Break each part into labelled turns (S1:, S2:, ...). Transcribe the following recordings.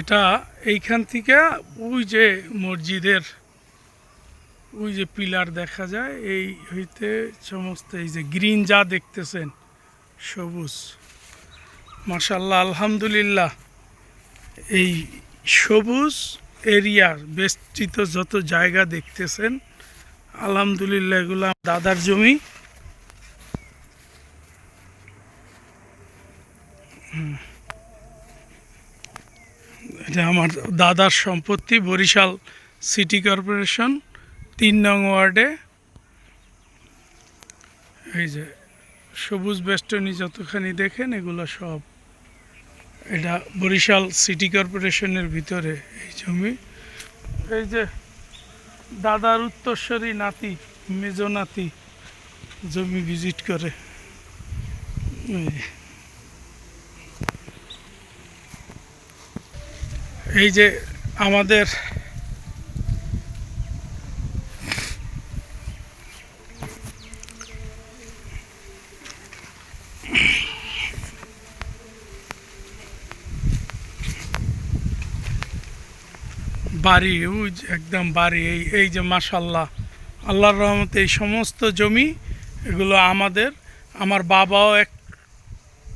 S1: এটা এইখান থেকে ওই যে মসজিদের ওই যে পিলার দেখা যায় এই হইতে সমস্ত এই যে গ্রিন যা দেখতেছেন সবুজ। মাশাল্লাহ আলহামদুলিল্লাহ। এই সবুজ এরিয়ার বেষ্টিত যত জায়গা দেখতেছেন আলহামদুলিল্লাহ এগুলো দাদার জমি। এটা আমার দাদার সম্পত্তি, বরিশাল সিটি কর্পোরেশন, তিন নং ওয়ার্ডে। এই যে, সবুজ বেষ্টনী যতখানি দেখেন, এগুলো সব। এটা বরিশাল সিটি কর্পোরেশনের ভিতরে এই জমি। এই যে, দাদার উত্তরস্বরী নাতি, মেজো নাতি জমি ভিজিট করে। এই এই যে আমাদের বাড়ি উজ একদম বাড়ি, এই এই যে মাসাল্লাহ আল্লাহর রহমতে এই সমস্ত জমি এগুলো আমাদের। আমার বাবাও এক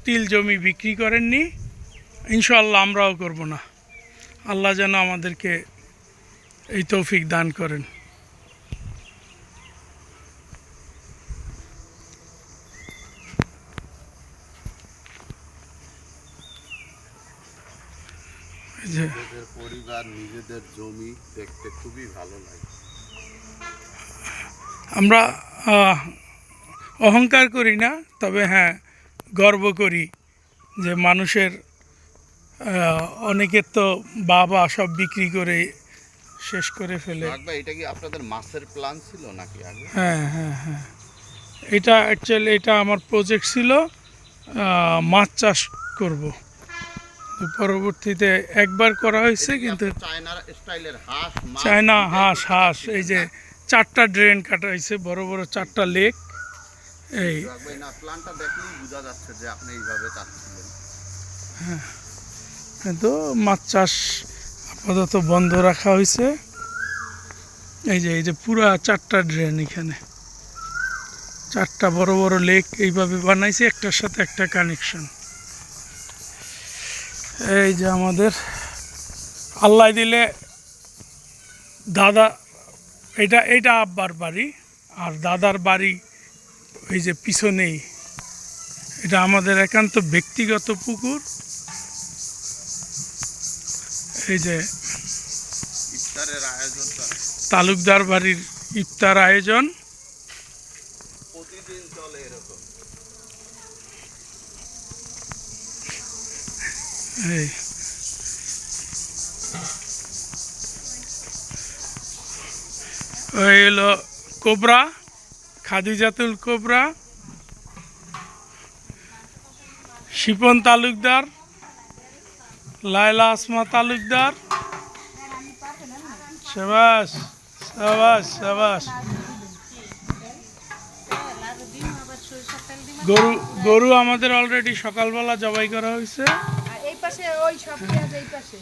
S1: তিল জমি বিক্রি করেননি। ইনশাল্লাহ আমরাও করব না। আল্লাহ যেন আমাদেরকে এই তৌফিক দান করেন।
S2: নিজেদের পরিবার নিজেদের জমি দেখতে খুবই ভালো লাগে।
S1: আমরা অহংকার করি না তবে হ্যাঁ গর্ব করি যে মানুষের অনেকের তো বাবা সব বিক্রি করে শেষ করে ফেলে।
S2: এটা কি আপনাদের মাছের প্ল্যান ছিল নাকি আগে?
S1: হ্যাঁ হ্যাঁ হ্যাঁ। এটা অ্যাকচুয়ালি এটা আমার প্রজেক্ট ছিল মাছ চাষ করব। পরবর্তীতে একবার করা হয়েছে কিন্তু চায়না হাঁস হাঁস এই যে চারটা ড্রেন কাটা হয়েছে বড় বড় চারটা লেক এই
S2: প্ল্যানটা দেখলেই বোঝা যাচ্ছে যে আপনি এইভাবে চাচ্ছিলেন
S1: কিন্তু মাছ চাষ আপাতত বন্ধ রাখা হয়েছে। এই যে এই যে পুরা চারটা ড্রেন এখানে। চারটা বড় বড় লেক এইভাবে বানাইছে, একটার সাথে একটা কানেকশন এই যে আমাদের আল্লাহ দিলে দাদা, এটা এটা আব্বার বাড়ি, আর দাদার বাড়ি এই যে পিছনেই। এটা আমাদের একান্ত ব্যক্তিগত পুকুর। এই যে তালুকদার বাড়ির ইফতার আয়োজন।
S2: প্রতিদিন চলে এরকম।
S1: এই। ওই হলো কোবরা খাদিজাতুল কোবরা শিপন তালুকদার লায়লা আসমা তালুকদার। সাবাস সাবাস সাবাস। গরু গরু আমাদের অলরেডি সকালবেলা জবাই করা হয়েছে।
S3: এই পাশে ওই সব এই পাশে।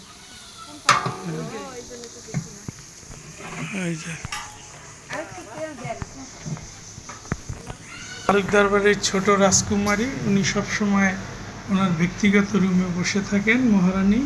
S1: তালুকদার বাড়ির ছোট রাজকুমারী উনি সবসময় ওনার ব্যক্তিগত রুমে বসে থাকেন মহারানী।